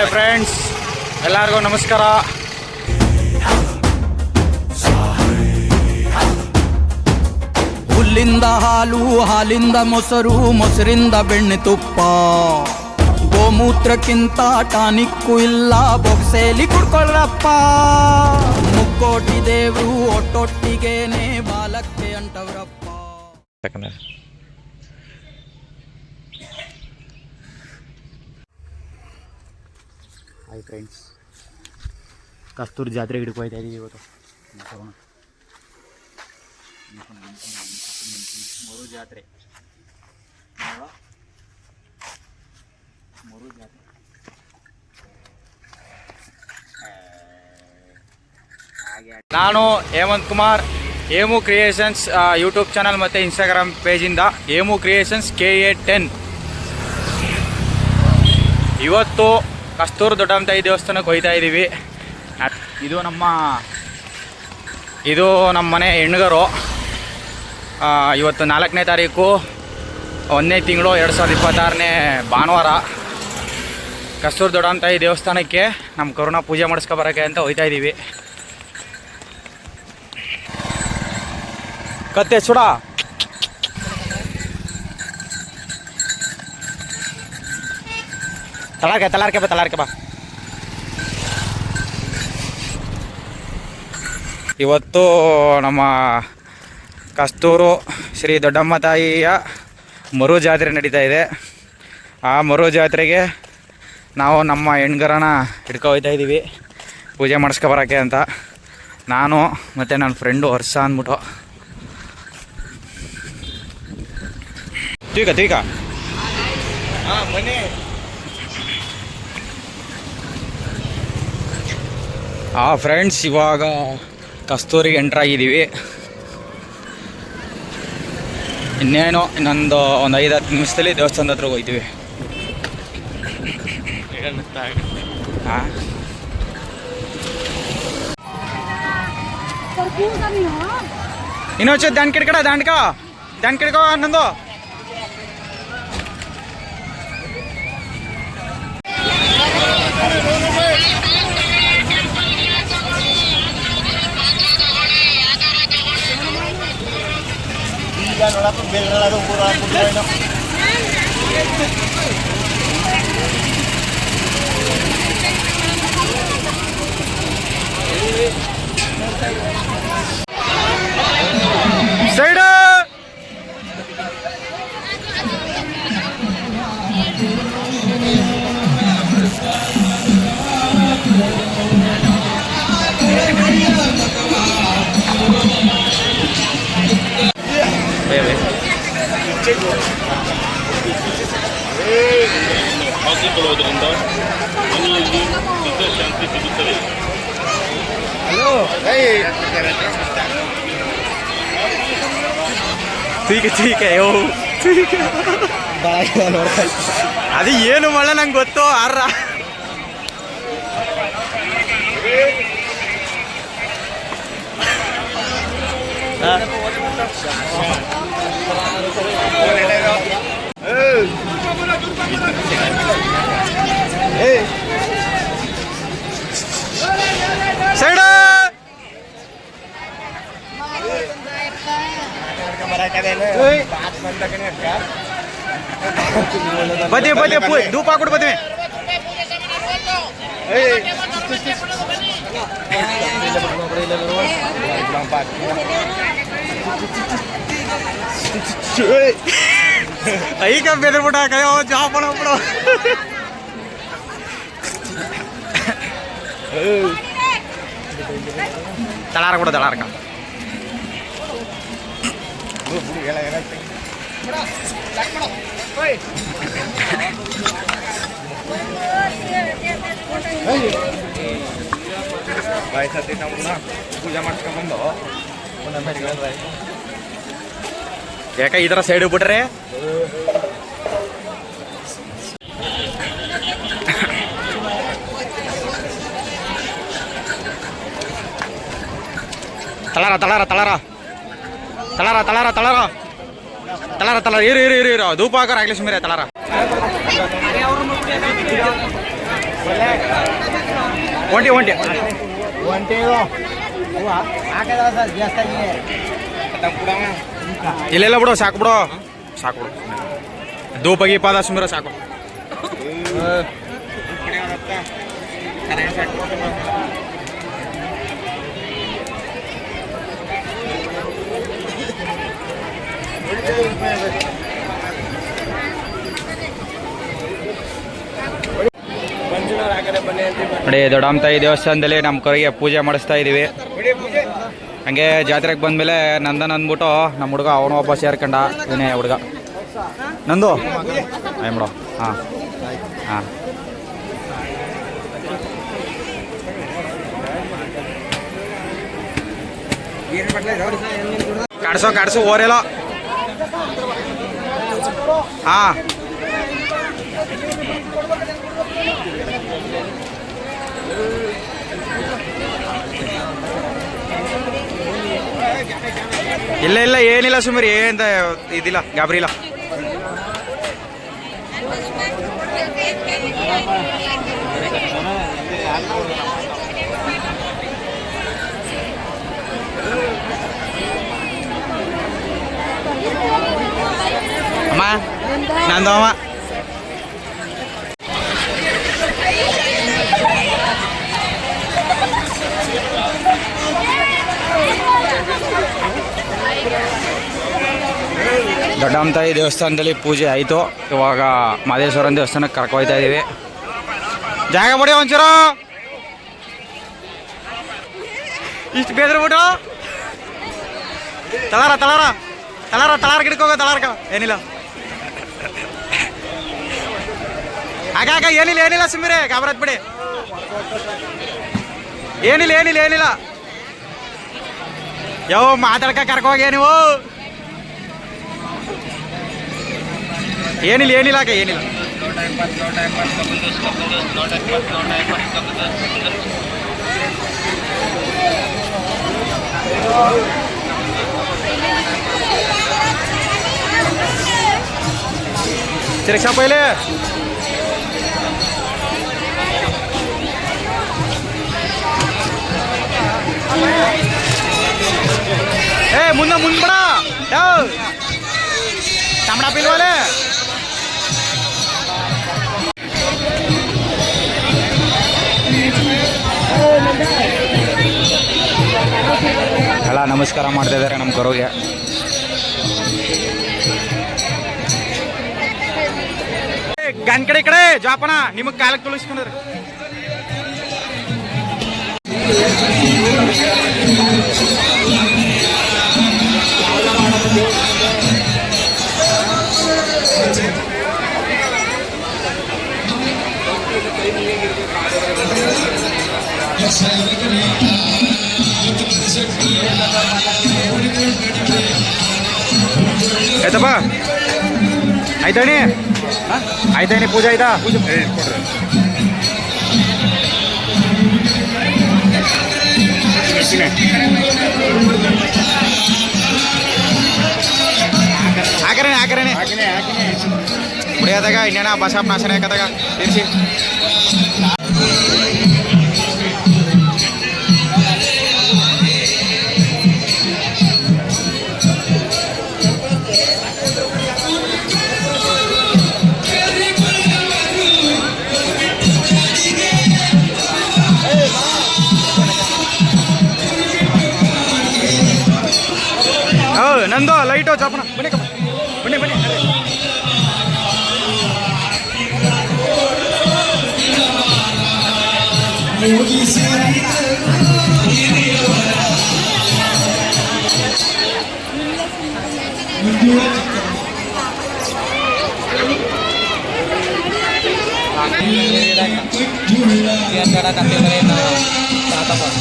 Hi friends ಎಲ್ಲರಿಗೂ ನಮಸ್ಕಾರ. ಹುಲ್ಲಿಂದ ಹಾಲು ಹಾಲಿಂದ ಮೊಸರು ಮೊಸರಿಂದ ಬೆಣ್ಣೆ ತುಪ್ಪ. ಗೋಮೂತ್ರಕ್ಕಿಂತ ಟಾನಿಕ್ಕು ಇಲ್ಲ ಬೊಗ್ಸೇಲಿ ಕುಡ್ಕೊಳ್ರಪ್ಪ ಮುಕ್ಕೋಟಿ ದೇವರು ಒಟ್ಟೊಟ್ಟಿಗೇನೆ ಬಾಲಕ್ಕೆ ಅಂಟವ್ರಪ್ಪ. ಹಾಯ್ ಫ್ರೆಂಡ್ಸ್ ಕಸ್ತೂರು ಜಾತ್ರೆ ಗಿಡಕ್ಕೆ ಹೋಯ್ತಾ ಇದ್ದೀವಿ ಇವತ್ತು. ಮರು ಜಾತ್ರೆ. ಮರು ಜಾತ್ರೆ. ನಾನು Hemanth Kumar Emu creations YouTube channel ಮತ್ತು Instagram ಪೇಜಿಂದ Emu creations K A ten ಇವತ್ತು ಕಸ್ತೂರು ದೊಡ್ಡಂತಾಯಿ ದೇವಸ್ಥಾನಕ್ಕೆ ಹೋಯ್ತಾ ಇದ್ದೀವಿ ಇದು ನಮ್ಮ ಇದು ನಮ್ಮ ಮನೆ ಹೆಣ್ಗರು. ಇವತ್ತು ನಾಲ್ಕನೇ ತಾರೀಕು, ಒಂದನೇ ತಿಂಗಳು ಎರಡು ಸಾವಿರದ ಇಪ್ಪತ್ತಾರನೇ ಭಾನುವಾರ. ಕಸ್ತೂರು ದೊಡ್ಡಂತಾಯಿ ದೇವಸ್ಥಾನಕ್ಕೆ ನಮ್ಮ ಕರುಣ ಪೂಜೆ ಮಾಡಿಸ್ಕೊಬರಕ್ಕೆ ಅಂತ ಹೋಯ್ತಾ ಇದ್ದೀವಿ ಕತ್ತೆ ಸುಡ. ತಲಾರ್ಕೆ ತಲಾರ್ಕೆ ಬಾ ತಲಾರ್ಕೆ ಬಾ. ಇವತ್ತು ನಮ್ಮ ಕಸ್ತೂರು ಶ್ರೀ ದೊಡ್ಡಮ್ಮ ತಾಯಿಯ ಮರು ಜಾತ್ರೆ ನಡೀತಾ ಇದೆ. ಆ ಮರು ಜಾತ್ರೆಗೆ ನಾವು ನಮ್ಮ ಹೆಣ್ಗರನ ಹಿಡ್ಕೊ ಹೋಗ್ತಾ ಇದ್ದೀವಿ ಪೂಜೆ ಮಾಡಿಸ್ಕೊಬರೋಕ್ಕೆ ಅಂತ. ನಾನು ಮತ್ತು ನನ್ನ ಫ್ರೆಂಡು ವರ್ಷ ಅಂದ್ಬಿಟ್ಟು. ತೀಕ ತೀಕ ಆ ಫ್ರೆಂಡ್ಸ್ ಇವಾಗ ಕಸ್ತೂರಿಗೆ ಎಂಟ್ರಾಗಿದ್ದೀವಿ ಇನ್ನೇನು ಇನ್ನೊಂದು ಒಂದು ಐದು ಹತ್ತು ನಿಮಿಷದಲ್ಲಿ ದೇವಸ್ಥಾನದ ಹತ್ರ ಹೋಗ್ತೀವಿ. ಇನ್ನೊಂದು ದಾನ್ ಕಿಡ್ಕಡ ದಾಂಡ್ಕ ದಾನ್ ಕಿಡ್ಕೋ no Thank you. ಹಾಕಿಕೊಳ್ಳುವುದರಿಂದ ಮನೆಯಲ್ಲಿ ಸಿದ್ಧ ಶಾಂತಿ ಸಿಗುತ್ತದೆ ಠೀಕ್ है ಯೋ ಅದು ಏನು ಮಳ ನಂಗೆ ಗೊತ್ತು ಆರ ಸೈಡ್ ಬದಿ ಬದಿ ಪೂ- ಧೂಪ ಹಾಕ್ಬಿಟ್ಟು ಬದಿ ಈಗ ಬೆದರ್ಬಿಟ್ಟ ಕೈಯೋ ಜಾ ಪಡ ಬಿಡೋ. ತಳಾರ ಕೂಡ ತಳಾರ ತಳಾರಕ ವಯಸ್ಸತ್ತಿ ನಾವು ಪೂಜೆ ಮಾಡ್ಸ್ಕೊಂಡ್ಬಂದು ಒಂದೊಂದು ಯಾಕ ಥರ ಸೈಡ್ ಬಿಟ್ರೆ ತಳಾರ ತಳಾರ ತಳಾರ. ತಳಾರ ತಳಾರ ತಳಾರ. ತಳಾರ ತಳಾರ. ಇರು ಇರು ಇರು ಇರು. ಧೂಪ ಹಾಕೋರು ಆಗ್ಲಿ ಸುಮ್ಮನೆ ತಳಾರ. ಒಂಟಿ ಒಂಟಿ. ಇಲ್ಲೆಲ್ಲ ಬಿಡು, ಸಾಕು ಬಿಡು. ಸಾಕು ಬಿಡು. ಧೂಪ ಗೀಪ ಅದ ಸುಮಿರ ಸಾಕು. ನೋಡಿ ದೊಡ್ಡಮ್ಮತಾಯಿ ದೇವಸ್ಥಾನದಲ್ಲಿ ನಮ್ಮ ಕೈಗೆ ಪೂಜೆ ಮಾಡಿಸ್ತಾ ಇದ್ದೀವಿ ಹಂಗೆ ಜಾತ್ರೆಗೆ ಬಂದಮೇಲೆ ನಂದನ್ ಅಂದ್ಬಿಟ್ಟು ನಮ್ಮ ಹುಡುಗ ಅವನು ಒಬ್ಬ ಸೇರ್ಕೊಂಡ. ಇವನೇ ಹುಡುಗ. ನಂದು? ಆಯ್ ಮೇಡಮ್ ಹಾಂ. ಹಾಂ. ಕಾಡ್ಸೋ, ಕಾಡ್ಸು, ಓರೆಲ್ಲ. ಹಾಂ. ಇಲ್ಲ ಇಲ್ಲ ಏನಿಲ್ಲ ಸುಮಾರು ಏನಂತ ಇದಿಲ್ಲ ಗಾಬರಿ ಇಲ್ಲ ಅಮ್ಮ ನಂದು ಅಮ್ಮ ದೊಡ್ಡಮ್ಮತಾಯಿ ದೇವಸ್ಥಾನದಲ್ಲಿ ಪೂಜೆ ಆಯಿತು. ಇವಾಗ ಮಹದೇಶ್ವರನ ದೇವಸ್ಥಾನಕ್ಕೆ ಕರ್ಕೊಯ್ತಾ ಇದ್ದೀವಿ ಜಾಗ ಬಿಡಿ ಒಂಚೂರು. ಇಷ್ಟು ಬೇದ್ರ ಬಿಡು ತಳಾರ ತಳಾರ. ತಳಾರ ತಳಾರ ಗಿಡಕ್ಕೋಗ ತಳಾರ್ಕ ಏನಿಲ್ಲ. ಆಗಾಗ ಏನಿಲ್ಲ ಏನಿಲ್ಲ ಸುಮ್ಮಿರೆ. ಗಾಬರತ್ ಬಿಡಿ. ಏನಿಲ್ಲ ಏನಿಲ್ಲ ಏನಿಲ್ಲ. ಯಾವ ಮಾತಾಡ್ಕ ಕರ್ಕೋಗೇ ನೀವು? ಏನಿಲ್ಲ ಏನಿಲ್ಲ ಆಗ ಏನಿಲ್ಲ. ರಿಕ್ಷಾ ಪೈಲೆ ಏ ಮುಂದೆ ಮುಂದ್ಬಡ ಯಾವ? ತಮಡ ಪಿಲ್ವಾಲೆ. ನಮಸ್ಕಾರ ಮಾಡ್ತಾ ಇದ್ದಾರೆ ನಮ್ಮ ಕರುಗೆ. ಗನ್ ಕಡೆ ಕಡೆ ಜಾಪನ. ನಿಮಗ್ ಕಾಲಕ್ಕೆ ತುಳಿಸ್ಕೊಂಡ್ರಿ. ಆಯ್ತಪ್ಪ ಆಯ್ತಾಣಿ? ಆಯ್ತಾಣಿ ಪೂಜೆ ಆಯ್ತಾ? ಹಾಕರೇನೆ ಹಾಕರೇನೆ ಮುಡಿಯೋದಾಗ ಇನ್ನೇನ ಬಸಪ್ಪ ನಾಶನ ಹಾಕದಾಗ ತಿರ್ಸಿ. ಹೌ ನಂದು ಲೈಟು ಚಾಪನ ಬನ್ನಿ ಕಪ್ಪ. ಬನ್ನಿ ಬನ್ನಿ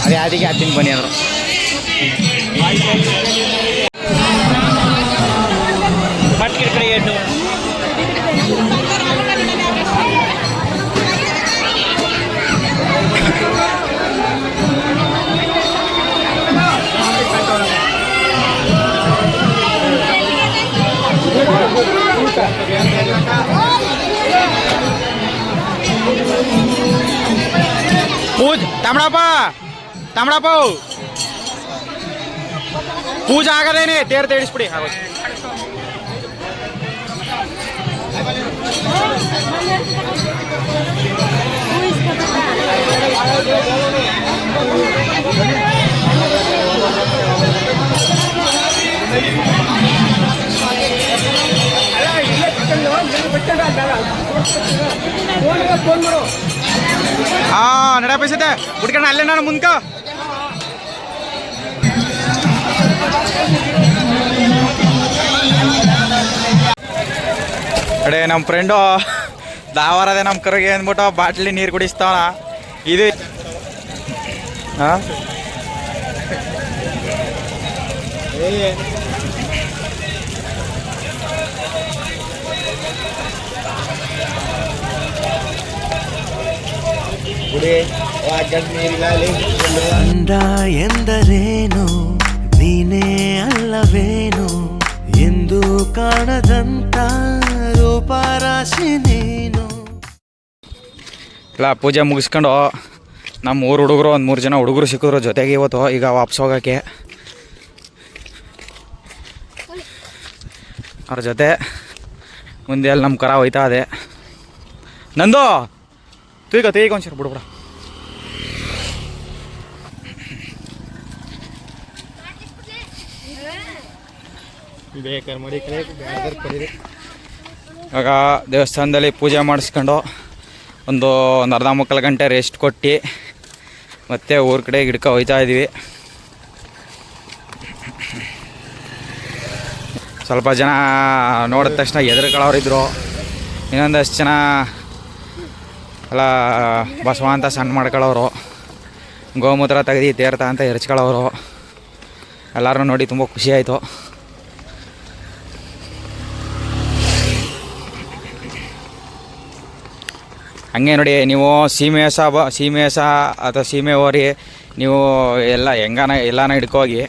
ಅದೇ ಅದಕ್ಕೆ ಹತ್ತಿನ ಬನ್ನಿ ಅಂದರು टिकट पूज तमड़ा पा तमड़ा आगे नहीं देर देर इस पड़ी ಹಾ ನಡ ಪೈಸತೆ ಹುಡ್ಕಣ ಅಲ್ಲೇ ನಾನು ಮುಂದ್ಕ ಅಡೆ ನಮ್ಮ ಫ್ರೆಂಡು ದಾವಾರದೆ ನಮ್ಮ ಕರೆಗೆ ಅಂದ್ಬಿಟ್ಟು ಬಾಟ್ಲಿ ನೀರು ಕುಡಿಸ್ತಾವಣ ಇದು ಹಾಂ ಅಂದ ಎಂದರೇನು? ನೀನೇ ಅಲ್ಲವೇನು? ಎಂದು ಕಾಣದಂತ ರೂಪರಾಶಿ ನೀನು. ಇಲ್ಲ ಪೂಜೆ ಮುಗಿಸ್ಕೊಂಡು ನಮ್ಮ ಊರು ಹುಡುಗರು ಒಂದು ಮೂರು ಜನ ಹುಡುಗರು ಸಿಕ್ಕಿದ್ರು ಜೊತೆಗೆ ಇವತ್ತು ಈಗ ವಾಪಸ್ ಹೋಗೋಕ್ಕೆ. ಅವ್ರ ಜೊತೆ ಮುಂದೆ ಅಲ್ಲಿ ನಮ್ಮ ಕರ ಹೋಯ್ತಾ ಇದೆ. ನಂದು! ತೂಗ ತೂಗ ಒಂಚೂರು ಬಿಡ್ಬಿಡ ಇವಾಗ ದೇವಸ್ಥಾನದಲ್ಲಿ ಪೂಜೆ ಮಾಡಿಸ್ಕೊಂಡು ಒಂದು ಒಂದು ಅರ್ಧ ಮುಕ್ಕಾಲು ಗಂಟೆ ರೆಸ್ಟ್ ಕೊಟ್ಟು ಮತ್ತೆ ಊರ ಕಡೆ ಗಿಡಕ ಹೋಯ್ತಾ ಇದ್ದೀವಿ ಸ್ವಲ್ಪ ಜನ ನೋಡಿದ ತಕ್ಷಣ ಎದುರುಗಳವ್ರಿದ್ರು ಇನ್ನೊಂದಷ್ಟು ಜನ ಎಲ್ಲ ಬಸವ ಅಂತ ಸಣ್ಣ ಮಾಡ್ಕೊಳ್ಳೋರು ಗೋಮೂತ್ರ ತೆಗೆದು ತೇರ್ತ ಅಂತ ಎರಚ್ಕೊಳ್ಳೋರು ಎಲ್ಲರೂ ನೋಡಿ ತುಂಬ ಖುಷಿ ಆಯಿತು. ಹಂಗೆ ನೋಡಿ, ನೀವು ಸೀಮೆ ಹಸ ಬ ಸೀಮೆ ಹಸ ಅಥವಾ ಸೀಮೆ ಹೋರಿ, ನೀವು ಎಲ್ಲ ಹೆಂಗಾನ, ಎಲ್ಲಾನ ಹಿಡ್ಕೋಗಿ,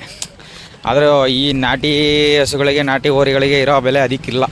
ಆದರೂ ಈ ನಾಟಿ ಹಸುಗಳಿಗೆ, ನಾಟಿ ಹೋರಿಗಳಿಗೆ ಇರೋ ಬೆಲೆ ಅದಕ್ಕಿಲ್ಲ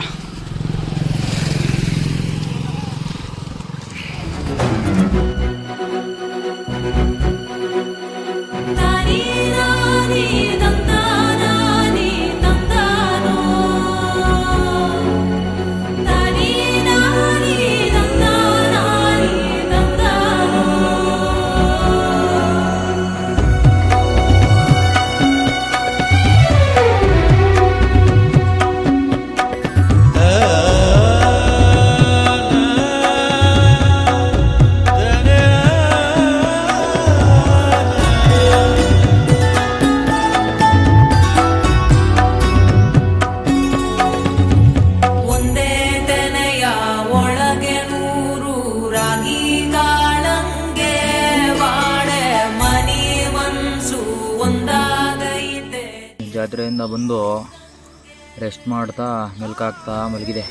ಜಾತ್ರೆಯಿಂದ ಬಂದು ರೆಸ್ಟ್ ಮಾಡ್ತಾ ಮೆಲ್ಕಾಗ್ತಾ ಮಲಗಿದೆ.